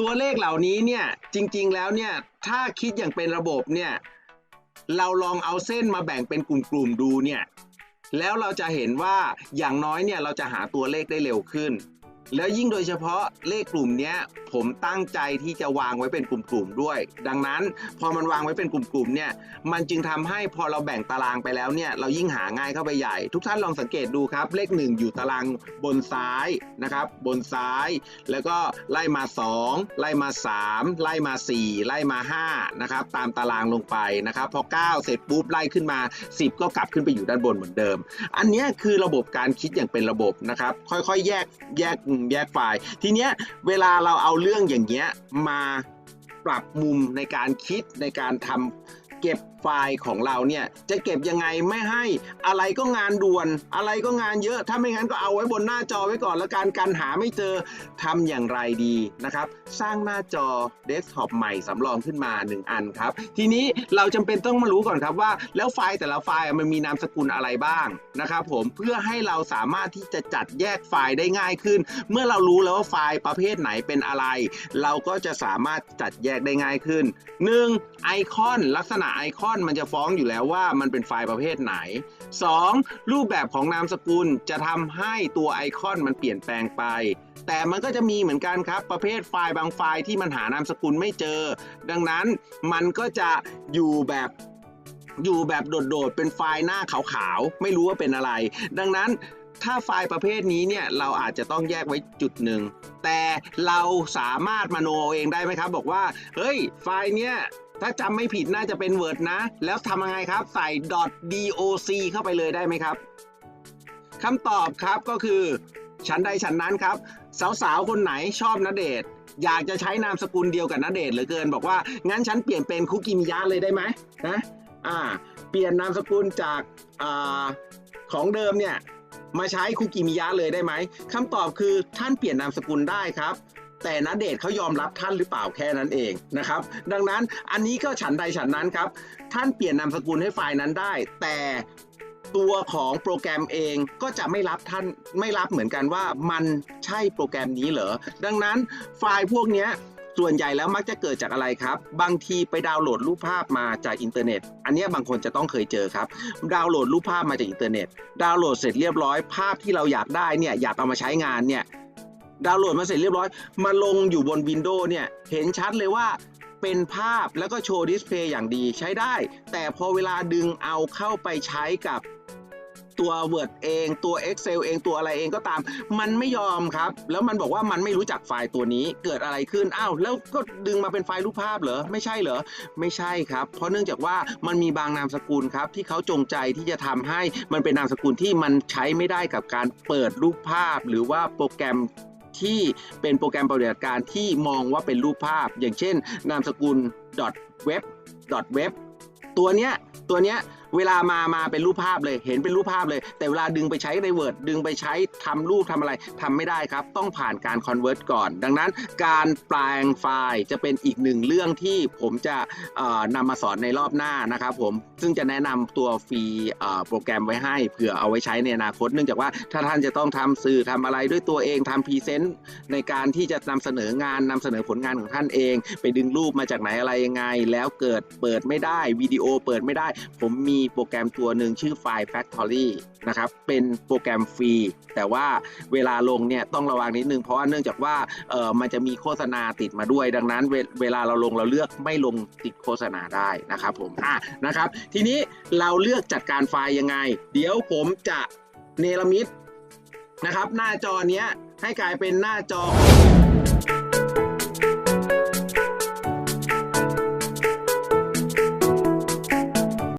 ตัวเลขเหล่านี้เนี่ยจริงๆแล้วเนี่ยถ้าคิดอย่างเป็นระบบเนี่ยเราลองเอาเส้นมาแบ่งเป็นกลุ่มๆดูเนี่ยแล้วเราจะเห็นว่าอย่างน้อยเนี่ยเราจะหาตัวเลขได้เร็วขึ้น แล้วยิ่งโดยเฉพาะเลขกลุ่มนี้ผมตั้งใจที่จะวางไว้เป็นกลุ่มๆด้วย ดังนั้นพอมันวางไว้เป็นกลุ่มๆเนี่ยมันจึงทำให้พอเราแบ่งตารางไปแล้วเนี่ยเรายิ่งหาง่ายเข้าไปใหญ่ ทุกท่านลองสังเกตดูครับ เลขหนึ่งอยู่ตารางบนซ้ายนะครับ บนซ้าย แล้วก็ไล่มา 2 ไล่มา 3 ไล่มา 4 ไล่มา5นะครับตามตารางลงไปนะครับพอ 9 เสร็จปุ๊บไล่ขึ้นมา 10 ก็กลับขึ้นไปอยู่ด้านบนเหมือนเดิม อันนี้คือระบบการคิดอย่างเป็นระบบนะครับค่อยๆ แยกแยกแยกไฟล์ ทีเนี้ยเวลาเราเอาเรื่องอย่างเงี้ยมาปรับมุมในการคิดในการทำเก็บ ไฟล์ของเราเนี่ยจะเก็บยังไงไม่ให้อะไรก็งานด่วน อะไรก็งานเยอะ ถ้าไม่งั้นก็เอาไว้บนหน้าจอไว้ก่อนแล้วการการหาไม่เจอทำอย่างไรดีนะครับ สร้างหน้าจอเดสก์ท็อปใหม่สำรองขึ้นมา 1 อันครับ ทีนี้เราจำเป็นต้องมารู้ก่อนครับว่า แล้วไฟล์แต่ละไฟล์มันมีนามสกุลอะไรบ้างนะครับผมเพื่อให้เราสามารถที่จะจัดแยกไฟล์ได้ง่ายขึ้น เมื่อเรารู้แล้วว่าไฟล์ประเภทไหนเป็นอะไร เราก็จะสามารถจัดแยกได้ง่ายขึ้น 1. ไอคอนลักษณะไอคอนมันจะฟ้องอยู่แล้วว่ามันเป็นไฟล์ประเภทไหน 2. รูปแบบของนามสกุลจะทำให้ตัวไอคอนมันเปลี่ยนแปลงไป แต่มันก็จะมีเหมือนกันครับ ประเภทไฟล์บางไฟล์ที่มันหานามสกุลไม่เจอ ดังนั้นมันก็จะอยู่แบบอยู่แบบโดดๆ เป็นไฟล์หน้าขาวๆ ไม่รู้ว่าเป็นอะไร ดังนั้นถ้าไฟล์ประเภทนี้เนี่ยเราอาจจะต้องแยกไว้จุดหนึ่ง แต่เราสามารถมโนเอาเองได้ไหมครับ บอกว่า เฮ้ย ไฟล์เนี้ยถ้าจำไม่ผิดน่าจะเป็น Word นะ แล้วทำยังไงครับใส่ .doc เข้าไปเลยได้ไหมครับคำตอบครับก็คือชั้นใดชั้นนั้นครับ สาวๆ คนไหนชอบนเดชอยากจะใช้นามสกุลเดียวกับนเดชเหลือเกิน บอกว่างั้นฉันเปลี่ยนเป็นคุกิมิยะเลยได้ไหมนะอ่าเปลี่ยนนามสกุลจากอาของเดิมเนี่ยมาใช้คุกิมิยะเลยได้ไหมคำตอบคือท่านเปลี่ยนนามสกุลได้ครับ แต่นเดชเขายอมรับท่านหรือเปล่าแค่นั้นเองนะครับ ดังนั้นอันนี้ก็ฉันใดฉันนั้นครับ ท่านเปลี่ยนนามสกุลให้ไฟล์นั้นได้ แต่ตัวของโปรแกรมเองก็จะไม่รับท่านไม่รับเหมือนกันว่ามันใช่โปรแกรมนี้เหรอ ดังนั้นไฟล์พวกนี้ส่วนใหญ่แล้วมักจะเกิดจากอะไรครับ บางทีไปดาวน์โหลดรูปภาพมาจากอินเทอร์เน็ต อันนี้บางคนจะต้องเคยเจอครับ ดาวน์โหลดรูปภาพมาจากอินเทอร์เน็ต ดาวน์โหลดเสร็จเรียบร้อยภาพที่เราอยากได้เนี่ยอยากเอามาใช้งานเนี่ย ดาวน์โหลดมาเสร็จเรียบร้อย มาลงอยู่บนวินโดว์เนี่ย เห็นชัดเลยว่าเป็นภาพแล้วก็โชว์ดิสเพย์อย่างดีใช้ได้ แต่พอเวลาดึงเอาเข้าไปใช้กับตัว Word เองตัว Excel เองตัวอะไรเองก็ตาม มันไม่ยอมครับ แล้วมันบอกว่ามันไม่รู้จักไฟล์ตัวนี้เกิดอะไรขึ้นอ้าวแล้วก็ดึงมาเป็นไฟล์รูปภาพเหรอไม่ใช่เหรอไม่ใช่ครับ เพราะเนื่องจากว่ามันมีบางนามสกุลครับ ที่เขาจงใจที่จะทำให้มันเป็นนามสกุลที่มันใช้ไม่ได้กับการเปิดรูปภาพ หรือว่าโปรแกรม ที่เป็นโปรแกรมปฏิบัติการที่มองว่าเป็นรูปภาพ อย่างเช่น นามสกุล .web .web ตัวเนี้ยตัวเนี้ย เวลามามาเป็นรูปภาพเลย เห็นเป็นรูปภาพเลย แต่เวลาดึงไปใช้ใน Word ดึงไปใช้ทำรูปทำอะไรทำไม่ได้ครับ ต้องผ่านการ convert ก่อน ดังนั้นการแปลงไฟล์จะเป็นอีกหนึ่งเรื่องที่ผมจะเอ่อนำมาสอนในรอบหน้านะครับผมซึ่งจะแนะนำตัวฟรีโปรแกรมไว้ให้เผื่อเอาไว้ใช้ในอนาคต เนื่องจากว่าถ้าท่านจะต้องทำสื่อทำอะไรด้วยตัวเองทำพรีเซนต์ในการที่จะนำเสนองานนำเสนอผลงานของท่านเอง ไปดึงรูปมาจากไหนอะไรยังไง แล้วเกิดเปิดไม่ได้วิดีโอเปิดไม่ได้ ผมมีโปรแกรมตัวหนึ่งชื่อไฟล์ Factory นะครับ เป็นโปรแกรมฟรี แต่ว่าเวลาลงเนี่ยต้องระวังนิดนึง เพราะว่าเนื่องจากว่าเออมันจะมีโฆษณาติดมาด้วย ดังนั้นเวเวลาเราลงเราเลือกไม่ลงติดโฆษณาได้นะครับผมอะนะครับ ทีนี้เราเลือกจัดการไฟล์ยังไง เดี๋ยวผมจะเนรมิตนะครับ หน้าจอเนี้ยให้กลายเป็นหน้าจอ